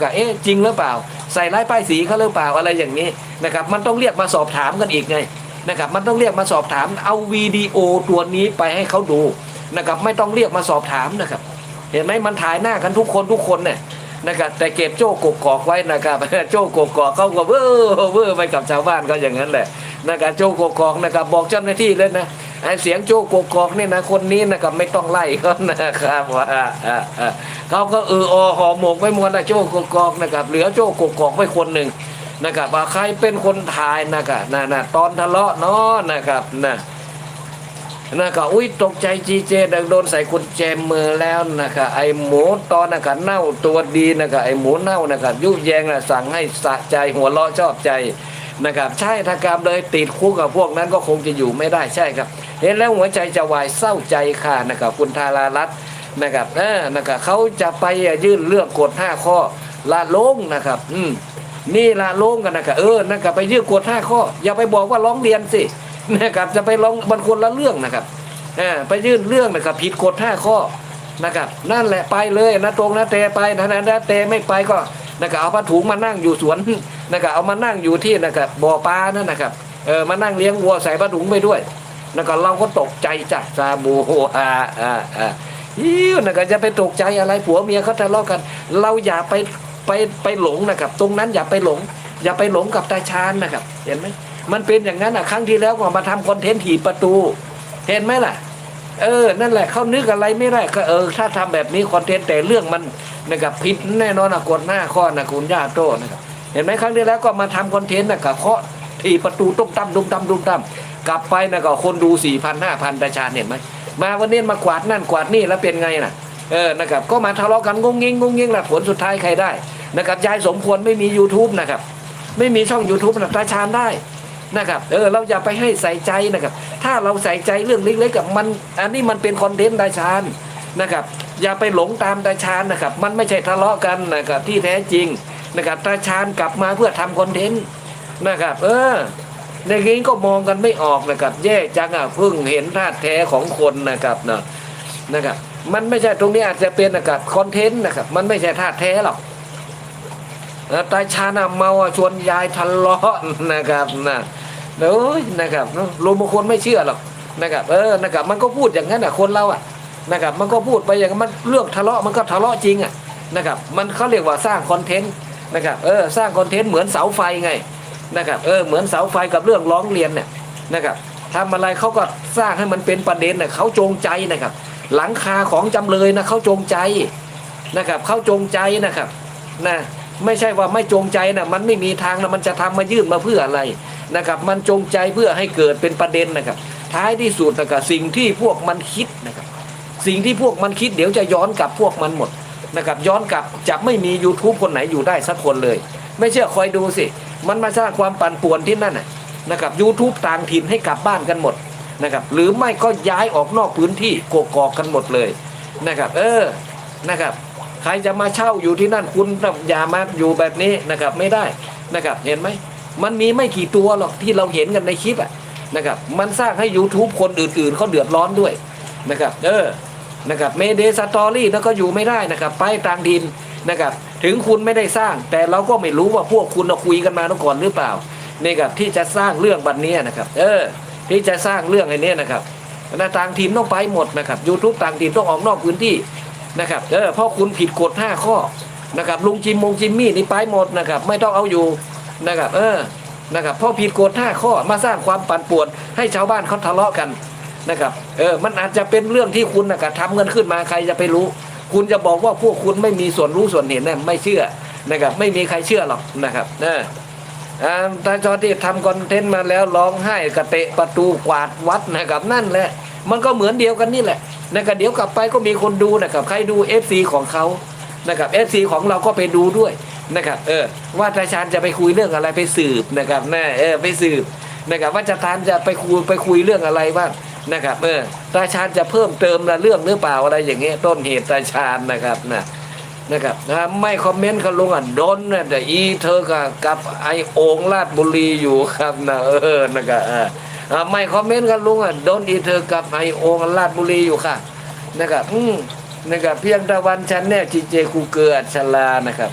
ก็เอ๊ะจริงหรือเปล่า ใส่ร้ายป้ายสีเขาหรือเปล่าอะไรอย่างนี้นะครับมันต้องเรียกมาสอบถามกันอีกไงนะครับมันต้องเรียกมาสอบถามเอาวิดีโอตัวนี้ไปให้เขาดูนะครับไม่ต้องเรียกมาสอบถามนะครับ เห็นไหมมันถ่ายหน้ากันทุกคนทุกคนเนี่ยนะครับแต่เก็บโจ้กกอกไว้นะครับโจ้กกอกเขาก็เว่อเว่อไปกับชาวบ้านก็อย่างนั้นแหละนะครับโจ้กกอกนะครับบอกเจ้าหน้าที่เลยนะไอ้เสียงโจ้กกอกเนี่ยนะคนนี้นะครับไม่ต้องไล่เขานะครับว่า เขาก็เอออหอหมกไว้หมดนะโจกกอกนะครับเหลือโจกกอกไว้คนหนึ่งนะครับว่าใครเป็นคนถ่ายนะครับนะนะตอนทะเลาะเนาะนะครับนะนะครับอุ้ยตกใจจีเจดังโดนใส่กุญแจมือแล้วนะครับไอหมูตอนนะครับเน่าตัวดีนะครับไอหมูเน่านะครับยุแยงนะสั่งให้สะใจหัวเราะชอบใจนะครับใช่ถ้ากรรมเลยติดคุกกับพวกนั้นก็คงจะอยู่ไม่ได้ใช่ครับ เห็นแล้วหัวใจจะวายเศร้าใจค่ะนะครับคุณธารารัตน์ นะครับเออนะครับเขาจะไปยื่นเรื่องกฎห้าข้อละลงนะครับ อืมนี่ละลงกันนะครับเออนะครับไปยื่นกฎห้าข้อ อย่าไปบอกว่าร้องเรียนสินะครับ จะไปร้องมันคนละเรื่องนะครับอ่าไปยื่นเรื่องนะครับ ผิดกฎห้าข้อนะครับ นั่นแหละไปเลยนะตรงนะเตไปนะนะนะเตไม่ไปก็นะครับเอาผ้าถุงมานั่งอยู่สวนนะครับเอามานั่งอยู่ที่นะครับบ่อปลานั่นนะครับเออมานั่งเลี้ยงวัวใส่ผ้าถุงไปด้วยนะครับเราก็ตกใจจ้ะซาบูอ่าอ่าอ่า อิ้วนะครับจะไปตกใจอะไรผัวเมียเขาทะเลาะกัน เราอย่าไปไปไปหลงนะครับ ตรงนั้นอย่าไปหลง อย่าไปหลงกับตาชานนะครับ เห็นไหมมันเป็นอย่างนั้นอะครั้งที่แล้วก็มาทำคอนเทนต์ถีประตู เห็นไหมล่ะ เออ นั่นแหละเขานึกอะไรไม่ได้ก็เออ ถ้าทำแบบนี้คอนเทนต์แต่เรื่องมันนะครับผิดแน่นอนนะกดหน้าข้อนะคุณย่าโต้นะครับเห็นไหมครั้งที่แล้วก็มาทำคอนเทนต์นะกับเคาะถีประตูตุ้มตั้มตุ้มตั้มตุ้มตั้มกลับไปนะก็คนดูสี่พันห้าพันประชานเห็นไหม มาวันนี้มากวาดนั่นกวาดนี่แล้วเป็นไงน่ะเออนะครับก็มาทะเลาะกันงงเงิงงงงิงละผลสุดท้ายใครได้นะครับยายสมควรไม่มี YouTube นะครับไม่มีช่อง YouTube นะตาชานได้นะครับเออเราอย่าไปให้ใส่ใจนะครับ ถ้าเราใส่ใจเรื่องเล็กๆกับมันอันนี้มันเป็นคอนเทนต์ตาชานนะครับอย่าไปหลงตามตาชานนะครับ มันไม่ใช่ทะเลาะกันนะครับที่แท้จริงนะครับตาชานกลับมาเพื่อทำคอนเทนต์นะครับ เออ ในนี้ก็มองกันไม่ออกนะครับ แย่จังอะเพิ่งเห็นธาตุแท้ของคนนะครับเนาะนะครับ มันไม่ใช่ตรงนี้อาจจะเป็นนะครับคอนเทนต์นะครับ มันไม่ใช่ธาตุแท้หรอกตายชานะเมาชวนยายทะเลาะนะครับนะเอ้ยนะครับลุงบางคนไม่เชื่อหรอกนะครับ เออนะครับ มันก็พูดอย่างนั้นอะคนเราอะนะครับ มันก็พูดไปอย่างนั้นมันเรื่องทะเลาะมันก็ทะเลาะจริงอะนะครับ มันเขาเรียกว่าสร้างคอนเทนต์นะครับ เออ สร้างคอนเทนต์เหมือนเสาไฟไง นะครับเออเหมือนเสาไฟกับเรื่องร้องเรียนเนี่ยนะครับทำอะไรเขาก็สร้างให้มันเป็นประเด็นน่ะเขาจงใจนะครับ หลังคาของจำเลยนะเขาจงใจนะครับเขาจงใจนะครับนะไม่ใช่ว่าไม่จงใจนะมันไม่มีทางนะมันจะทำมายื่นมาเพื่ออะไรนะครับมันจงใจเพื่อให้เกิดเป็นประเด็นนะครับ ท้ายที่สุดนะครับสิ่งที่พวกมันคิดนะครับ สิ่งที่พวกมันคิดเดี๋ยวจะย้อนกลับพวกมันหมดนะครับย้อนกลับจะไม่มี YouTube คนไหนอยู่ได้สักคนเลย ไม่เชื่อคอยดูสิ มันมาสร้างความปั่นป่วนที่นั่นนะครับ YouTube ต่างถิ่นให้กลับบ้านกันหมดนะครับหรือไม่ก็ย้ายออกนอกพื้นที่กกอกกันหมดเลยนะครับเออนะครับใครจะมาเช่าอยู่ที่นั่นคุณอย่ามาอยู่แบบนี้นะครับไม่ได้นะครับเห็นไหมมันมีไม่กี่ตัวหรอกที่เราเห็นกันในคลิปอะนะครับมันสร้างให้ YouTube คนอื่นๆเขาเดือดร้อนด้วยนะครับเออนะครับเมเดสตอรี่แล้วก็อยู่ไม่ได้นะครับ ไปต่างดินนะครับ ถึงคุณไม่ได้สร้าง แต่เราก็ไม่รู้ว่าพวกคุณเราคุยกันมาตั้งก่อนหรือเปล่านี่ครับที่จะสร้างเรื่องบันนี้นะครับ เออ ที่จะสร้างเรื่องไอ้นี้นะครับนะต่างทีมต้องไปหมดนะครับ YouTube ต่างทีมต้องออกนอกพื้นที่นะครับเออเพราะคุณผิดกฎ5ข้อนะครับลุงจิมมงจิมมี่นี่ไปหมดนะครับไม่ต้องเอาอยู่นะครับเออนะครับเพราะผิดกฎ5ข้อมาสร้างความปั่นป่วน ให้ชาวบ้านเขาทะเลาะกันนะครับเออมันอาจจะเป็นเรื่องที่คุณนะครับทำเงินขึ้นมาใครจะไปรู้ คุณจะบอกว่าพวกคุณไม่มีส่วนรู้ส่วนเห็นนะไม่เชื่อนะครับ ไม่มีใครเชื่อหรอกนะครับเอออ่าตาจอที่ทำคอนเทนต์มาแล้วร้องไห้กระเตะประตูกวาดวัดนะครับ นั่นแหละ มันก็เหมือนเดียวกันนี่แหละนะครับเดี๋ยวกลับไปก็มีคนดูนะครับ ใครดู FC ของเขานะครับ FC ของเราก็ไปดูด้วยนะครับเออว่าตาชานจะไปคุยเรื่องอะไรไปสืบนะครับแน่เออไปสืบนะครับว่าจะทานจะไปคุยไปคุยเรื่องอะไรบ้าง นะครับเออตาชานจะเพิ่มเติมนะเรื่องหรือเปล่าอะไรอย่างเงี้ยต้นเหตุตาชานนะครับนะนะครับนะไม่คอมเมนต์เขาลงอะโดนนะแต่อีเธอกับกับไอโองลาดบุรีอยู่ครับนะเออนะครับอ่าไม่คอมเมนต์กันลุงอะโดนอีเธอกับไอโองลาดบุรีอยู่ค่ะนะครับอืมนะครับเพียงตะวันฉันแน่จีเจคูเกิดชลานะครับ